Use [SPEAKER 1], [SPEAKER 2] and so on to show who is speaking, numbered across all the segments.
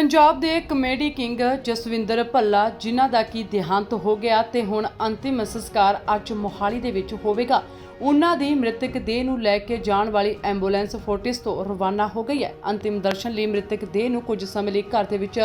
[SPEAKER 1] ਪੰਜਾਬ ਦੇ comedy king Jaswinder Bhalla, ਜਿਨ੍ਹਾਂ ਦਾ ਕੀ ਦੇਹਾਂਤ ਹੋ ਗਿਆ ਤੇ ਹੁਣ ਅੰਤਿਮ ਸੰਸਕਾਰ ਅੱਜ ਮੋਹਾਲੀ ਦੇ ਵਿੱਚ ਹੋਵੇਗਾ। ਉਹਨਾਂ ਦੀ ਮ੍ਰਿਤਕ ਦੇਹ ਨੂੰ ਲੈ ਕੇ ਜਾਣ ਵਾਲੀ ਐਂਬੂਲੈਂਸ ਫੋਰਟਿਸ ਤੋਂ ਰਵਾਨਾ ਹੋ ਗਈ ਹੈ। ਅੰਤਿਮ ਦਰਸ਼ਨ ਲਈ ਮ੍ਰਿਤਕ ਦੇਹ ਨੂੰ ਕੁਝ ਸਮੇਂ ਲਈ ਘਰ ਦੇ ਵਿੱਚ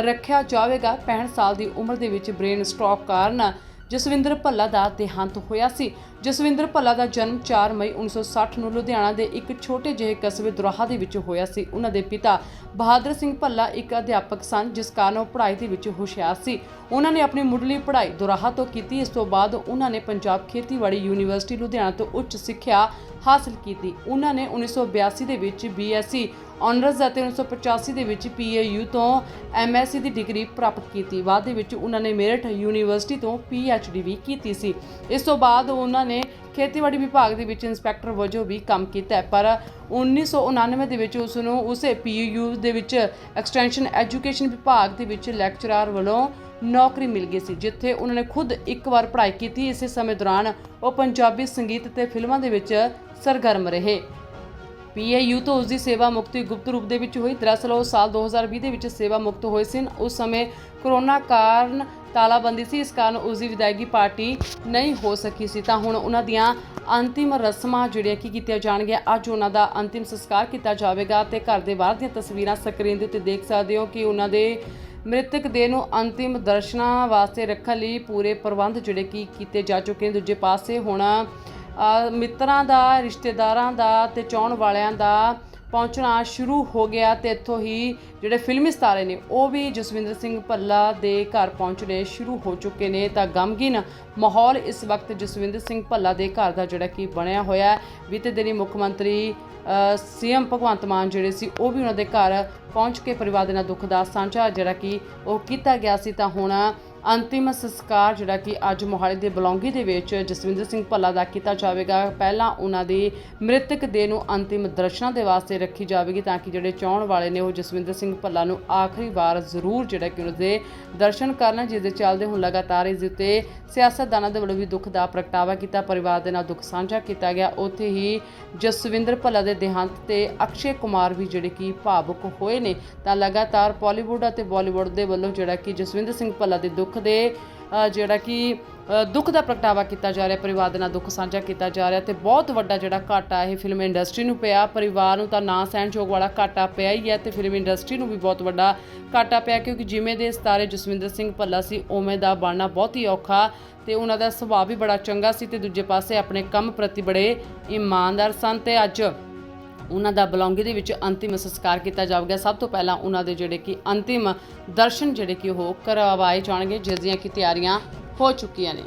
[SPEAKER 1] ਰੱਖਿਆ ਜਾਵੇਗਾ। 65 ਸਾਲ ਦੀ ਉਮਰ ਦੇ ਵਿੱਚ ਬ੍ਰੇਨ ਸਟ੍ਰੋਕ ਕਾਰਨ ਜਸਵਿੰਦਰ ਭੱਲਾ ਦਾ ਦੇਹਾਂਤ ਹੋਇਆ ਸੀ। ਜਸਵਿੰਦਰ ਭੱਲਾ ਦਾ ਜਨਮ 4 ਮਈ 1960 ਨੂੰ ਲੁਧਿਆਣਾ ਦੇ ਇੱਕ ਛੋਟੇ ਜਿਹੇ ਕਸਬੇ ਦੁਰਾਹਾ ਦੇ ਵਿੱਚ ਹੋਇਆ ਸੀ। ਉਹਨਾਂ ਦੇ ਪਿਤਾ ਬਹਾਦਰ ਸਿੰਘ ਭੱਲਾ ਇੱਕ ਅਧਿਆਪਕ ਸਨ, ਜਿਸ ਕਾਰਨ ਉਹ ਪੜ੍ਹਾਈ ਦੇ ਵਿੱਚ ਹੁਸ਼ਿਆਰ ਸੀ। ਉਹਨਾਂ ਨੇ ਆਪਣੀ ਮੁੱਢਲੀ ਪੜ੍ਹਾਈ ਦੁਰਾਹਾ ਤੋਂ ਕੀਤੀ। ਇਸ ਤੋਂ ਬਾਅਦ ਉਹਨਾਂ ਨੇ ਪੰਜਾਬ ਖੇਤੀਬਾੜੀ ਯੂਨੀਵਰਸਿਟੀ ਲੁਧਿਆਣਾ ਤੋਂ ਉੱਚ ਸਿੱਖਿਆ ਹਾਸਲ ਕੀਤੀ। ਉਹਨਾਂ ਨੇ 1982 ਦੇ ਵਿੱਚ ਬੀਐਸਸੀ ਆਨਰਸ ਅਤੇ 1985 ਦੇ ਵਿੱਚ ਪੀਏਯੂ ਤੋਂ ਐਮਐਸਸੀ ਦੀ ਡਿਗਰੀ ਪ੍ਰਾਪਤ ਕੀਤੀ। ਬਾਅਦ ਦੇ ਵਿੱਚ ਉਹਨਾਂ ਨੇ ਮੇਰਠ ਯੂਨੀਵਰਸਿਟੀ ਤੋਂ ਪੀਐਚਡੀ ਵੀ ਕੀਤੀ ਸੀ। ਇਸ ਤੋਂ ਬਾਅਦ ਉਹਨਾਂ ਨੇ ਖੇਤੀਬਾੜੀ ਵਿਭਾਗ ਦੇ ਵਿੱਚ ਇੰਸਪੈਕਟਰ ਵਜੋਂ ਵੀ ਕੰਮ ਕੀਤਾ ਪਰ 1999 ਦੇ ਵਿੱਚ ਉਸ ਨੂੰ ਉਸੇ ਪੀਯੂ ਦੇ ਵਿੱਚ ਐਕਸਟੈਂਸ਼ਨ ਐਜੂਕੇਸ਼ਨ ਵਿਭਾਗ ਦੇ ਵਿੱਚ ਲੈਕਚਰਰ ਵੱਲੋਂ ਨੌਕਰੀ ਮਿਲ ਗਈ ਸੀ, ਜਿੱਥੇ ਉਹਨਾਂ ਨੇ ਖੁਦ ਇੱਕ ਵਾਰ ਪੜ੍ਹਾਈ ਕੀਤੀ। ਇਸੇ ਸਮੇਂ ਦੌਰਾਨ ਉਹ ਪੰਜਾਬੀ ਸੰਗੀਤ ਤੇ ਫਿਲਮਾਂ ਦੇ ਵਿੱਚ ਸਰਗਰਮ ਰਹੇ। ਪੀਏਯੂ ਤੋਂ ਉਸ ਦੀ ਸੇਵਾ ਮੁਕਤੀ ਗੁਪਤ ਰੂਪ ਦੇ ਵਿੱਚ ਹੋਈ। ਦਰਅਸਲ ਉਹ ਸਾਲ 2020 ਦੇ ਵਿੱਚ ਸੇਵਾ ਮੁਕਤ ਹੋਏ ਸਨ। ਉਸ ਸਮੇਂ ਕਰੋਨਾ ਕਾਰਨ ਤਾਲਾਬੰਦੀ ਸੀ। ਇਸ ਕਾਰਨ ਉਸ ਦੀ ਵਿਦਾਇਗੀ ਪਾਰਟੀ ਨਹੀਂ ਹੋ ਸਕੀ ਸੀ। ਤਾਂ ਹੁਣ ਉਹਨਾਂ ਦੀਆਂ ਅੰਤਿਮ ਰਸਮਾਂ ਜਿਹੜੀਆਂ ਕੀ ਕੀਤੀਆਂ ਜਾਣਗੀਆਂ, ਅੱਜ ਉਹਨਾਂ ਦਾ ਅੰਤਿਮ ਸੰਸਕਾਰ ਕੀਤਾ ਜਾਵੇਗਾ ਤੇ ਘਰ ਦੇ ਬਾਹਰ ਦੀਆਂ ਤਸਵੀਰਾਂ ਸਕਰੀਨ ਦੇ ਉੱਤੇ ਦੇਖ ਸਕਦੇ ਹੋ ਕਿ ਉਹਨਾਂ ਦੇ ਮ੍ਰਿਤਕ ਦੇਹ ਨੂੰ ਅੰਤਿਮ ਦਰਸ਼ਨਾਂ ਵਾਸਤੇ ਰੱਖਣ ਲਈ ਪੂਰੇ ਪ੍ਰਬੰਧ ਜਿਹੜੇ ਕੀ ਕੀਤੇ ਜਾ ਚੁੱਕੇ ਨੇ। ਦੂਜੇ ਪਾਸੇ ਹੁਣ ਮਿੱਤਰਾਂ ਦਾ, ਰਿਸ਼ਤੇਦਾਰਾਂ ਦਾ ਤੇ ਚਾਹਣ ਵਾਲਿਆਂ ਦਾ ਪਹੁੰਚਣਾ ਸ਼ੁਰੂ ਹੋ ਗਿਆ ਤੇ ਇੱਥੋਂ ਹੀ ਜਿਹੜੇ ਫਿਲਮੀ ਸਤਾਰੇ ਨੇ, ਉਹ ਵੀ ਜਸਵਿੰਦਰ ਸਿੰਘ ਭੱਲਾ ਦੇ ਘਰ ਪਹੁੰਚਣੇ ਸ਼ੁਰੂ ਹੋ ਚੁੱਕੇ ਨੇ। ਤਾਂ ਗਮਗੀਨ ਮਾਹੌਲ ਇਸ ਵਕਤ ਜਸਵਿੰਦਰ ਸਿੰਘ ਭੱਲਾ ਦੇ ਘਰ ਦਾ ਜਿਹੜਾ ਕਿ ਬਣਿਆ ਹੋਇਆ ਬੀਤੇ ਦਿਨੀ ਮੁੱਖ ਮੰਤਰੀ ਸੀਐਮ ਭਗਵੰਤ ਮਾਨ ਜਿਹੜੇ ਸੀ, ਉਹ ਵੀ ਉਹਨਾਂ ਦੇ ਘਰ ਪਹੁੰਚ ਕੇ ਪਰਿਵਾਰ ਦੇ ਨਾਲ ਦੁੱਖ ਦਾ ਸਾਂਝਾ ਜਿਹੜਾ ਕਿ ਉਹ ਕੀਤਾ ਗਿਆ ਸੀ। ਤਾਂ ਹੁਣ ਅੰਤਿਮ ਸੰਸਕਾਰ ਜਿਹੜਾ ਕਿ ਅੱਜ ਮੋਹਾਲੀ ਦੇ ਬਲੌਂਗੀ ਦੇ ਵਿੱਚ ਜਸਵਿੰਦਰ ਸਿੰਘ ਭੱਲਾ ਦਾ ਕੀਤਾ ਜਾਵੇਗਾ। ਪਹਿਲਾਂ ਉਹਨਾਂ ਦੀ ਮ੍ਰਿਤਕ ਦੇਹ ਨੂੰ ਅੰਤਿਮ ਦਰਸ਼ਨਾਂ ਦੇ ਵਾਸਤੇ ਰੱਖੀ ਜਾਵੇਗੀ ਤਾਂ ਕਿ ਜਿਹੜੇ ਚਾਹਣ ਵਾਲੇ ਨੇ ਉਹ ਜਸਵਿੰਦਰ ਸਿੰਘ ਭੱਲਾ ਨੂੰ ਆਖਰੀ ਵਾਰ ਜ਼ਰੂਰ ਜਿਹੜਾ ਕਿ ਉਸਦੇ ਦਰਸ਼ਨ ਕਰਨ, ਜਿਸ ਦੇ ਚੱਲਦੇ ਹੁਣ ਲਗਾਤਾਰ ਇਸ ਦੇ ਉੱਤੇ ਸਿਆਸਤਦਾਨਾਂ ਦੇ ਵੱਲੋਂ ਵੀ ਦੁੱਖ ਦਾ ਪ੍ਰਗਟਾਵਾ ਕੀਤਾ, ਪਰਿਵਾਰ ਦੇ ਨਾਲ ਦੁੱਖ ਸਾਂਝਾ ਕੀਤਾ ਗਿਆ। ਉੱਥੇ ਹੀ ਜਸਵਿੰਦਰ ਭੱਲਾ ਦੇ ਦੇਹਾਂਤ ਤੇ ਅਕਸ਼ੇ ਕੁਮਾਰ ਵੀ ਜਿਹੜੇ ਕਿ ਭਾਵੁਕ ਹੋਏ ਨੇ। ਤਾਂ ਲਗਾਤਾਰ ਬਾਲੀਵੁੱਡ ਅਤੇ ਬਾਲੀਵੁੱਡ ਦੇ ਵੱਲੋਂ ਜਿਹੜਾ ਕਿ ਜਸਵਿੰਦਰ ਸਿੰਘ ਭੱਲਾ ਦੇ ਦੁੱਖ ਦੁੱਖ ਦੇ ਜਿਹੜਾ ਕਿ ਦੁੱਖ ਦਾ ਪ੍ਰਗਟਾਵਾ ਕੀਤਾ ਜਾ ਰਿਹਾ, ਪਰਿਵਾਰ ਦੇ ਨਾਲ ਦੁੱਖ ਸਾਂਝਾ ਕੀਤਾ ਜਾ ਰਿਹਾ ਤੇ ਬਹੁਤ ਵੱਡਾ ਜਿਹੜਾ ਘਾਟਾ ਇਹ ਫਿਲਮ ਇੰਡਸਟਰੀ ਨੂੰ ਪਿਆ। ਪਰਿਵਾਰ ਨੂੰ ਤਾਂ ਨਾ ਸਹਿਣਯੋਗ ਵਾਲਾ ਘਾਟਾ ਪਿਆ ਹੀ ਹੈ ਤੇ ਫਿਲਮ ਇੰਡਸਟਰੀ ਨੂੰ ਵੀ ਬਹੁਤ ਵੱਡਾ ਘਾਟਾ ਪਿਆ, ਕਿਉਂਕਿ ਜਿਵੇਂ ਦੇ ਸਤਾਰੇ ਜਸਵਿੰਦਰ ਸਿੰਘ ਭੱਲਾ ਸੀ, ਉਵੇਂ ਦਾ ਬਣਨਾ ਬਹੁਤ ਹੀ ਔਖਾ ਤੇ ਉਹਨਾਂ ਦਾ ਸੁਭਾਅ ਵੀ ਬੜਾ ਚੰਗਾ ਸੀ ਤੇ ਦੂਜੇ ਪਾਸੇ ਆਪਣੇ ਕੰਮ ਪ੍ਰਤੀ ਬੜੇ ਇਮਾਨਦਾਰ ਸਨ ਤੇ ਅੱਜ ਉਹਨਾਂ ਦਾ ਬਲੌਂਗੀ ਦੇ ਵਿੱਚ ਅੰਤਿਮ ਸੰਸਕਾਰ ਕੀਤਾ ਜਾਵੇਗਾ ਸਭ ਤੋਂ ਪਹਿਲਾਂ ਉਹਨਾਂ ਦੇ ਜਿਹੜੇ ਕਿ ਅੰਤਿਮ ਦਰਸ਼ਨ ਜਿਹੜੇ ਕਿ ਉਹ ਕਰਵਾਏ ਜਾਣਗੇ, ਜਿਸ ਦੀਆਂ ਕਿ ਤਿਆਰੀਆਂ ਹੋ ਚੁੱਕੀਆਂ ਨੇ।